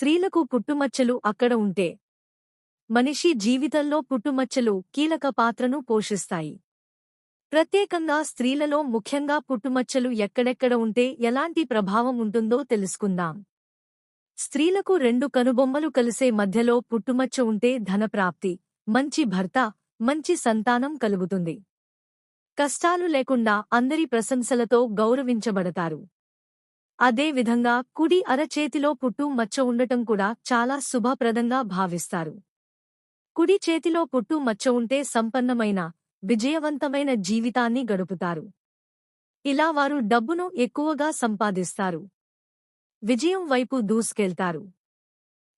స్త్రీలకు పుట్టుమచ్చలు అక్కడ ఉంటే మనిషి జీవితంలో పుట్టుమచ్చలు కీలక పాత్రను పోషిస్తాయి. ప్రత్యేకంగా స్త్రీలలో ముఖ్యంగా పుట్టుమచ్చలు ఎక్కడెక్కడ ఉంటే ఎలాంటి ప్రభావం ఉంటుందో తెలుసుకుందాం. స్త్రీలకు రెండు కనుబొమ్మలు కలిసే మధ్యలో పుట్టుమచ్చ ఉంటే ధనప్రాప్తి మంచి భర్త మంచి సంతానం కలుగుతుంది. కష్టాలు లేకుండా అందరి ప్రశంసలతో గౌరవించబడతారు. అదే విధంగా కుడి అరచేతిలో పుట్టు మచ్చ ఉండటం కూడా చాలా శుభప్రదంగా భావిస్తారు. కుడి చేతిలో పుట్టు మచ్చ ఉంటే సంపన్నమైన విజయవంతమైన జీవితాన్ని గడుపుతారు. ఇలా వారు డబ్బును ఎక్కువగా సంపాదిస్తారు. విజయం వైపు దూసుకెళ్తారు.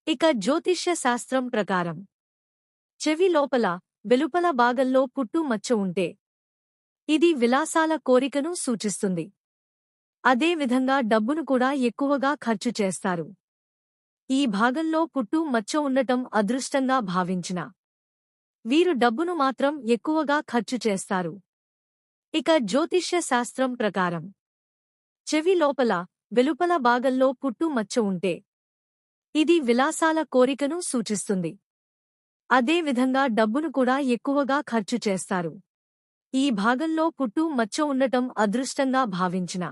ఇక జ్యోతిష్య శాస్త్రం ప్రకారం చెవి లోపల వెలుపల భాగంలో పుట్టు మచ్చ ఉంటే ఇది విలాసాల కోరికను సూచిస్తుంది. అదే విధంగా డబ్బును కూడా ఎక్కువగా ఖర్చు చేస్తారు. ఈ భాగంలో పుట్టు మచ్చ ఉండటం అదృష్టంగా భావించిన వీరు డబ్బును మాత్రం ఎక్కువగా ఖర్చు చేస్తారు. ఇక జ్యోతిష్య శాస్త్రం ప్రకారం చెవి లోపల వెలుపల భాగంలో పుట్టు మచ్చ ఉంటే ఇది విలాసాల కోరికను సూచిస్తుంది. అదే విధంగా డబ్బును కూడా ఎక్కువగా ఖర్చు చేస్తారు. ఈ భాగంలో పుట్టు మచ్చ ఉండటం అదృష్టంగా భావించిన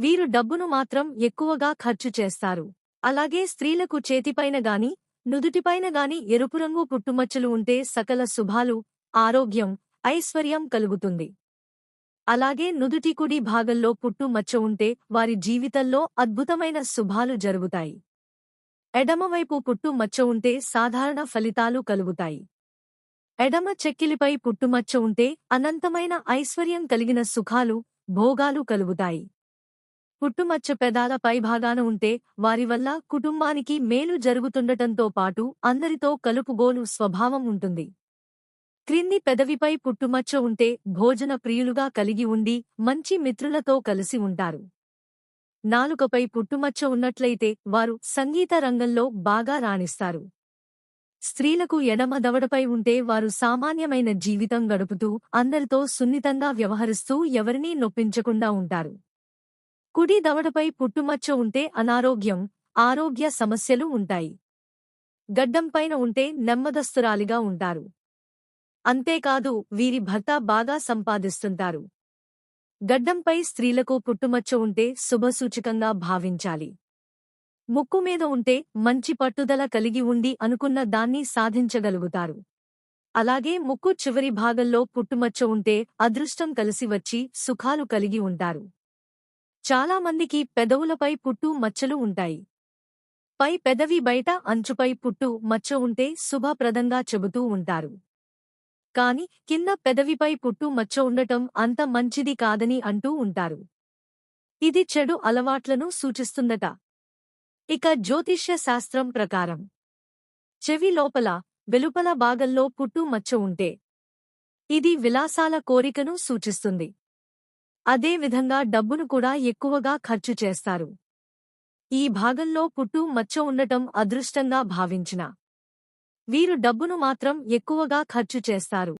వీరు డబ్బును మాత్రం ఎక్కువగా ఖర్చు చేస్తారు. అలాగే స్త్రీలకు చేతిపైన గాని నుదుటిపైన గాని ఎరుపు రంగు పుట్టుమచ్చలు ఉంటే సకల శుభాలు ఆరోగ్యం ఐశ్వర్యం కలుగుతుంది. అలాగే నుదుటి కుడి భాగంలో పుట్టు మచ్చ ఉంటే వారి జీవితంలో అద్భుతమైన శుభాలు జరుగుతాయి. ఎడమవైపు పుట్టు మచ్చ ఉంటే సాధారణ ఫలితాలు కలుగుతాయి. ఎడమ చెక్కిలిపై పుట్టుమచ్చ ఉంటే అనంతమైన ఐశ్వర్యం కలిగిన సుఖాలు భోగాలు కలుగుతాయి. పుట్టుమచ్చ పెదాల పైభాగాన ఉంటే వారి వల్ల కుటుంబానికి మేలు జరుగుతుండటంతో పాటు అందరితో కలుపుగోలు స్వభావం ఉంటుంది. క్రింది పెదవిపై పుట్టుమచ్చ ఉంటే భోజన ప్రియులుగా కలిగి ఉండి మంచి మిత్రులతో కలిసి ఉంటారు. నాలుకపై పుట్టుమచ్చ ఉన్నట్లయితే వారు సంగీత రంగంలో బాగా రాణిస్తారు. స్త్రీలకు ఎడమ దవడపై ఉంటే వారు సామాన్యమైన జీవితం గడుపుతూ అందరితో సున్నితంగా వ్యవహరిస్తూ ఎవరినీ నొప్పించకుండా ఉంటారు. కుడి దవడపై పుట్టుమచ్చ ఉంటే అనారోగ్యం ఆరోగ్య సమస్యలు ఉంటాయి. గడ్డంపైన ఉంటే నెమ్మదస్తురాలిగా ఉంటారు. అంతేకాదు వీరి భర్త బాగా సంపాదిస్తుంటారు. గడ్డంపై స్త్రీలకు పుట్టుమచ్చ ఉంటే శుభసూచకంగా భావించాలి. ముక్కు మీద ఉంటే మంచి పట్టుదల కలిగి ఉండి అనుకున్న దాన్ని సాధించగలుగుతారు. అలాగే ముక్కు చివరి భాగంలో పుట్టుమచ్చ ఉంటే అదృష్టం కలిసి వచ్చి సుఖాలు కలిగి ఉంటారు. చాలామందికి పెదవులపై పుట్టు మచ్చలు ఉంటాయి. పై పెదవి బయట అంచుపై పుట్టు మచ్చ ఉంటే శుభప్రదంగా చెబుతూ ఉంటారు. కాని కింద పెదవిపై పుట్టు మచ్చ ఉండటం అంత మంచిది కాదని అంటూ ఉంటారు. ఇది చెడు అలవాట్లను సూచిస్తుందట. ఇక జ్యోతిష్య శాస్త్రం ప్రకారం. చెవి లోపల వెలుపల భాగంలో పుట్టు మచ్చ ఉంటే. ఇది విలాసాల కోరికను సూచిస్తుంది. అదే విధంగా డబ్బును కూడా ఎక్కువగా ఖర్చు చేస్తారు. ఈ భాగంలో పుట్టు మచ్చ ఉండటం అదృష్టంగా భావించిన వీరు డబ్బును మాత్రం ఎక్కువగా ఖర్చు చేస్తారు.